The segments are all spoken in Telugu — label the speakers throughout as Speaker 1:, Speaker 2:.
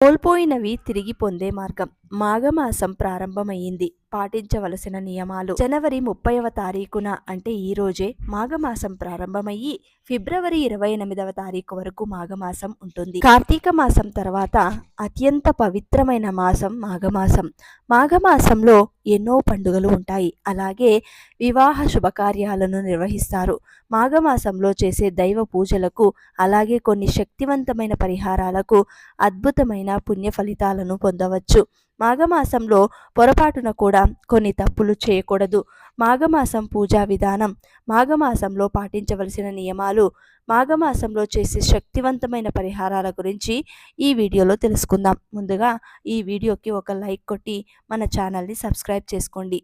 Speaker 1: కోల్పోయినవి తిరిగి పొందే మార్గం. మాఘమాసం ప్రారంభమయ్యింది. పాటించవలసిన నియమాలు. జనవరి ముప్పైవ తారీఖున అంటే ఈ రోజే మాఘమాసం ప్రారంభమయ్యి ఫిబ్రవరి ఇరవై ఎనిమిదవ తారీఖు వరకు మాఘమాసం ఉంటుంది. కార్తీక మాసం తర్వాత అత్యంత పవిత్రమైన మాసం మాఘమాసం. మాఘమాసంలో ఎన్నో పండుగలు ఉంటాయి. అలాగే వివాహ శుభకార్యాలను నిర్వహిస్తారు. మాఘమాసంలో చేసే దైవ పూజలకు అలాగే కొన్ని శక్తివంతమైన పరిహారాలకు అద్భుతమైన పుణ్య ఫలితాలను పొందవచ్చు. మాఘమాసంలో పొరపాటున కూడా కొన్ని తప్పులు చేయకూడదు. మాఘమాసం పూజా విధానం. మాఘమాసంలో పాటించవలసిన నియమాలు. మాఘమాసంలో చేసే శక్తివంతమైన పరిహారాల గురించి ఈ వీడియోలో తెలుసుకుందాం. ముందుగా ఈ వీడియోకి ఒక లైక్ కొట్టి మన ఛానల్ని సబ్స్క్రైబ్ చేసుకోండి.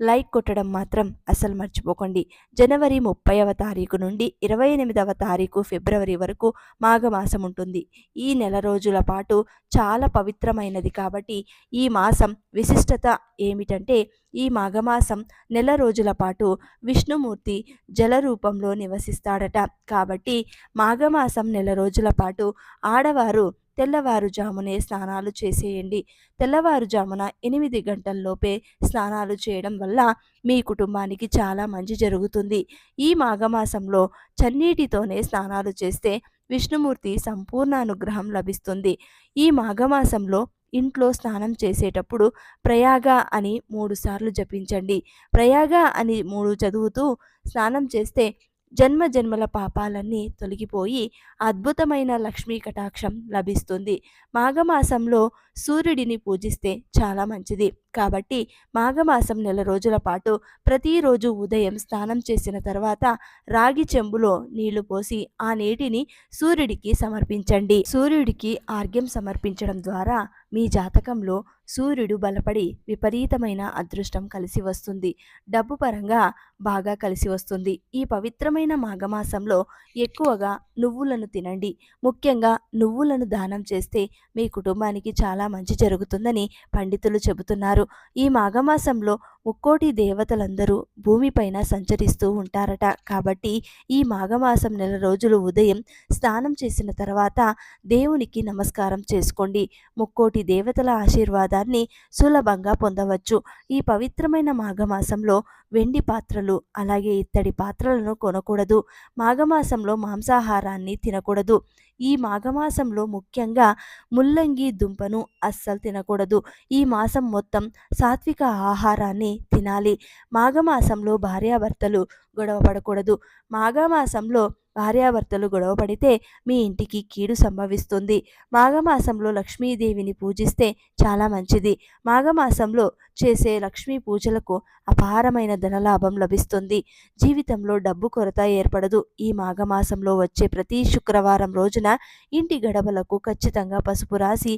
Speaker 1: లైక్ కొట్టడం మాత్రం అసలు మర్చిపోకండి. జనవరి ముప్పైవ తారీఖు నుండి ఇరవై ఎనిమిదవ తారీఖు ఫిబ్రవరి వరకు మాఘమాసం ఉంటుంది. ఈ నెల రోజుల పాటు చాలా పవిత్రమైనది కాబట్టి ఈ మాసం విశిష్టత ఏమిటంటే ఈ మాఘమాసం నెల రోజుల పాటు విష్ణుమూర్తి జల రూపంలో నివసిస్తాడట. కాబట్టి మాఘమాసం నెల రోజుల పాటు ఆడవారు తెల్లవారుజామునే స్నానాలు చేసేయండి. తెల్లవారుజామున ఎనిమిది గంటల్లోపే స్నానాలు చేయడం వల్ల మీ కుటుంబానికి చాలా మంచి జరుగుతుంది. ఈ మాఘమాసంలో చన్నీటితోనే స్నానాలు చేస్తే విష్ణుమూర్తి సంపూర్ణ అనుగ్రహం లభిస్తుంది. ఈ మాఘమాసంలో ఇంట్లో స్నానం చేసేటప్పుడు ప్రయాగ అని మూడు సార్లు జపించండి. ప్రయాగ అని మూడు చదువుతూ స్నానం చేస్తే జన్మ జన్మల పాపాలన్నీ తొలగిపోయి అద్భుతమైన లక్ష్మీ కటాక్షం లభిస్తుంది. మాఘమాసంలో సూర్యుడిని పూజిస్తే చాలా మంచిది. కాబట్టి మాఘమాసం నెల రోజుల పాటు ప్రతిరోజు ఉదయం స్నానం చేసిన తర్వాత రాగి చెంబులో నీళ్ళు పోసి ఆ నీటిని సూర్యుడికి సమర్పించండి. సూర్యుడికి ఆర్గ్యం సమర్పించడం ద్వారా మీ జాతకంలో సూర్యుడు బలపడి విపరీతమైన అదృష్టం కలిసి వస్తుంది. డబ్బు పరంగా బాగా కలిసి వస్తుంది. ఈ పవిత్రమైన మాఘమాసంలో ఎక్కువగా నువ్వులను తినండి. ముఖ్యంగా నువ్వులను దానం చేస్తే మీ కుటుంబానికి చాలా మంచి జరుగుతుందని పండితులు చెబుతున్నారు. ఈ మాఘమాసంలో ముక్కోటి దేవతలందరూ భూమిపైన సంచరిస్తూ ఉంటారట. కాబట్టి ఈ మాఘమాసం నెల రోజులు ఉదయం స్నానం చేసిన తర్వాత దేవునికి నమస్కారం చేసుకోండి. ముక్కోటి దేవతల ఆశీర్వాదాన్ని సులభంగా పొందవచ్చు. ఈ పవిత్రమైన మాఘమాసంలో వెండి పాత్రలు అలాగే ఇత్తడి పాత్రలను కొనకూడదు. మాఘమాసంలో మాంసాహారాన్ని తినకూడదు. ఈ మాఘమాసంలో ముఖ్యంగా ముల్లంగి దుంపను అస్సలు తినకూడదు. ఈ మాసం మొత్తం సాత్విక ఆహారాన్ని తినాలి. మాఘమాసంలో భార్యాభర్తలు గొడవ పడకూడదు. మాఘమాసంలో భార్యాభర్తలు గొడవపడితే మీ ఇంటికి కీడు సంభవిస్తుంది. మాఘమాసంలో లక్ష్మీదేవిని పూజిస్తే చాలా మంచిది. మాఘమాసంలో చేసే లక్ష్మీ పూజలకు అపారమైన ధనలాభం లభిస్తుంది. జీవితంలో డబ్బు కొరత ఏర్పడదు. ఈ మాఘమాసంలో వచ్చే ప్రతి శుక్రవారం రోజున ఇంటి గడపలకు ఖచ్చితంగా పసుపు రాసి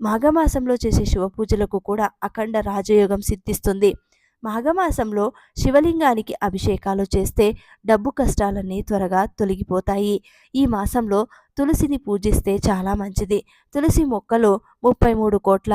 Speaker 1: మాఘమాసంలో చేసే శివ పూజలకు కూడా అఖండ రాజయోగం సిద్ధిస్తుంది. మాఘమాసంలో శివలింగానికి అభిషేకాలు చేస్తే డబ్బు కష్టాలన్నీ త్వరగా తొలగిపోతాయి. ఈ మాసంలో తులసిని పూజిస్తే చాలా మంచిది. తులసి మొక్కలో ముప్పై మూడు కోట్ల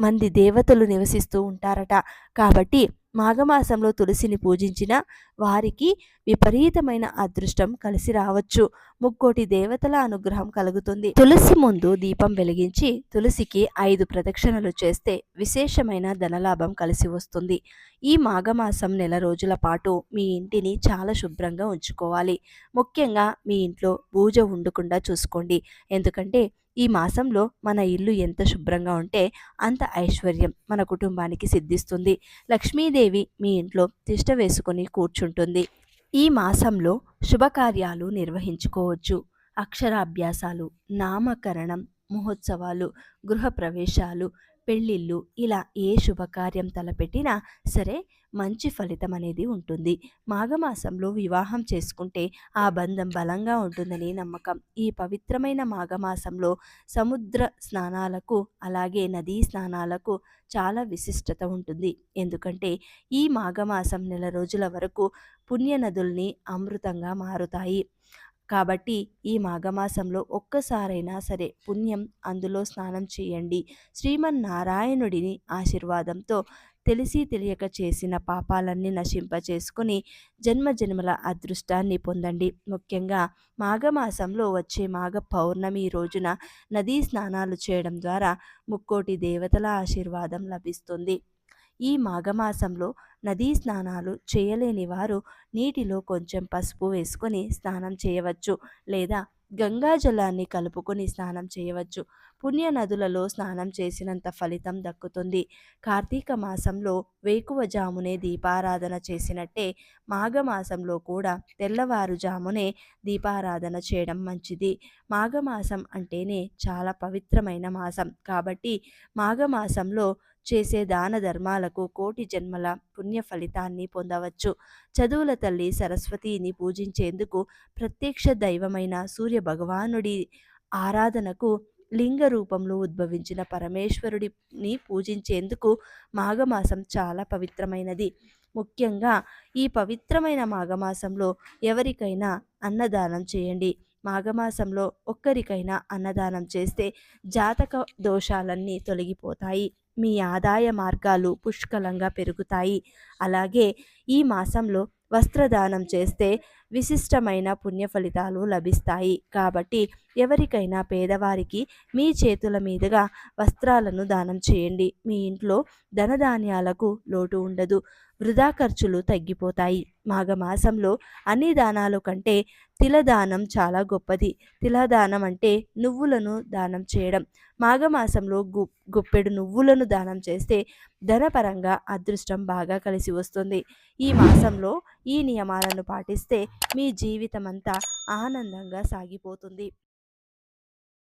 Speaker 1: మంది దేవతలు నివసిస్తూ ఉంటారట. కాబట్టి మాఘమాసంలో తులసిని పూజించిన వారికి విపరీతమైన అదృష్టం కలిసి రావచ్చు. ముక్కోటి దేవతల అనుగ్రహం కలుగుతుంది. తులసి ముందు దీపం వెలిగించి తులసికి ఐదు ప్రదక్షిణలు చేస్తే విశేషమైన ధనలాభం కలిసి వస్తుంది. ఈ మాఘమాసం నెల రోజుల పాటు మీ ఇంటిని చాలా శుభ్రంగా ఉంచుకోవాలి. ముఖ్యంగా మీ ఇంట్లో పూజ ఉండకుండా చూసుకోండి. ఎందుకంటే ఈ మాసంలో మన ఇల్లు ఎంత శుభ్రంగా ఉంటే అంత ఐశ్వర్యం మన కుటుంబానికి సిద్ధిస్తుంది. లక్ష్మీదేవి మీ ఇంట్లో తిష్ట వేసుకొని కూర్చుంటుంది. ఈ మాసంలో శుభకార్యాలు నిర్వహించుకోవచ్చు. అక్షరాభ్యాసాలు నామకరణం మహోత్సవాలు గృహప్రవేశాలు పెళ్ళిళ్ళు ఇలా ఏ శుభకార్యం తలపెట్టినా సరే మంచి ఫలితం అనేది ఉంటుంది. మాఘమాసంలో వివాహం చేసుకుంటే ఆ బంధం బలంగా ఉంటుందని నమ్మకం. ఈ పవిత్రమైన మాఘమాసంలో సముద్ర స్నానాలకు అలాగే నదీ స్నానాలకు చాలా విశిష్టత ఉంటుంది. ఎందుకంటే ఈ మాఘమాసం నెల రోజుల వరకు పుణ్య నదుల్ని అమృతంగా మారుతాయి. కాబట్టి ఈ మాఘమాసంలో ఒక్కసారైనా సరే పుణ్యం అందులో స్నానం చేయండి. శ్రీమన్నారాయణుడిని ఆశీర్వాదంతో తెలిసి తెలియక చేసిన పాపాలన్నీ నశింపచేసుకుని జన్మ జన్మల అదృష్టాన్ని పొందండి. ముఖ్యంగా మాఘమాసంలో వచ్చే మాఘ పౌర్ణమి రోజున నదీ స్నానాలు చేయడం ద్వారా ముక్కోటి దేవతల ఆశీర్వాదం లభిస్తుంది. ఈ మాఘమాసంలో నదీ స్నానాలు చేయలేని వారు నీటిలో కొంచెం పసుపు వేసుకొని స్నానం చేయవచ్చు లేదా గంగా జలాన్ని కలుపుకొని స్నానం చేయవచ్చు. పుణ్య నదులలో స్నానం చేసినంత ఫలితం దక్కుతుంది. కార్తీక మాసంలో వేకువజామునే దీపారాధన చేసినట్టే మాఘమాసంలో కూడా తెల్లవారుజామునే దీపారాధన చేయడం మంచిది. మాఘమాసం అంటేనే చాలా పవిత్రమైన మాసం. కాబట్టి మాఘమాసంలో చేసే దాన ధర్మాలకు కోటి జన్మల పుణ్య ఫలితాన్ని పొందవచ్చు. చదువుల తల్లి సరస్వతిని పూజించేందుకు ప్రత్యక్ష దైవమైన సూర్య భగవానుడి ఆరాధనకు లింగ రూపంలో ఉద్భవించిన పరమేశ్వరుడిని పూజించేందుకు మాఘమాసం చాలా పవిత్రమైనది. ముఖ్యంగా ఈ పవిత్రమైన మాఘమాసంలో ఎవరికైనా అన్నదానం చేయండి. మాఘమాసంలో ఒక్కరికైనా అన్నదానం చేస్తే జాతక దోషాలన్నీ తొలగిపోతాయి. మీ ఆదాయ మార్గాలు పుష్కలంగా పెరుగుతాయి. అలాగే ఈ మాసంలో వస్త్రదానం చేస్తే విశిష్టమైన పుణ్య ఫలితాలు లభిస్తాయి. కాబట్టి ఎవరికైనా పేదవారికి మీ చేతుల మీదుగా వస్త్రాలను దానం చేయండి. మీ ఇంట్లో ధనధాన్యాలకు లోటు ఉండదు. వృధా ఖర్చులు తగ్గిపోతాయి. మాఘమాసంలో అన్ని దానాలు కంటే తిలదానం చాలా గొప్పది. తిలదానం అంటే నువ్వులను దానం చేయడం. మాఘమాసంలో గు గుప్పెడు నువ్వులను దానం చేస్తే ధనపరంగా అదృష్టం బాగా కలిసి వస్తుంది. ఈ మాసంలో ఈ నియమాలను పాటిస్తే మీ జీవితమంతా ఆనందంగా సాగిపోతుంది.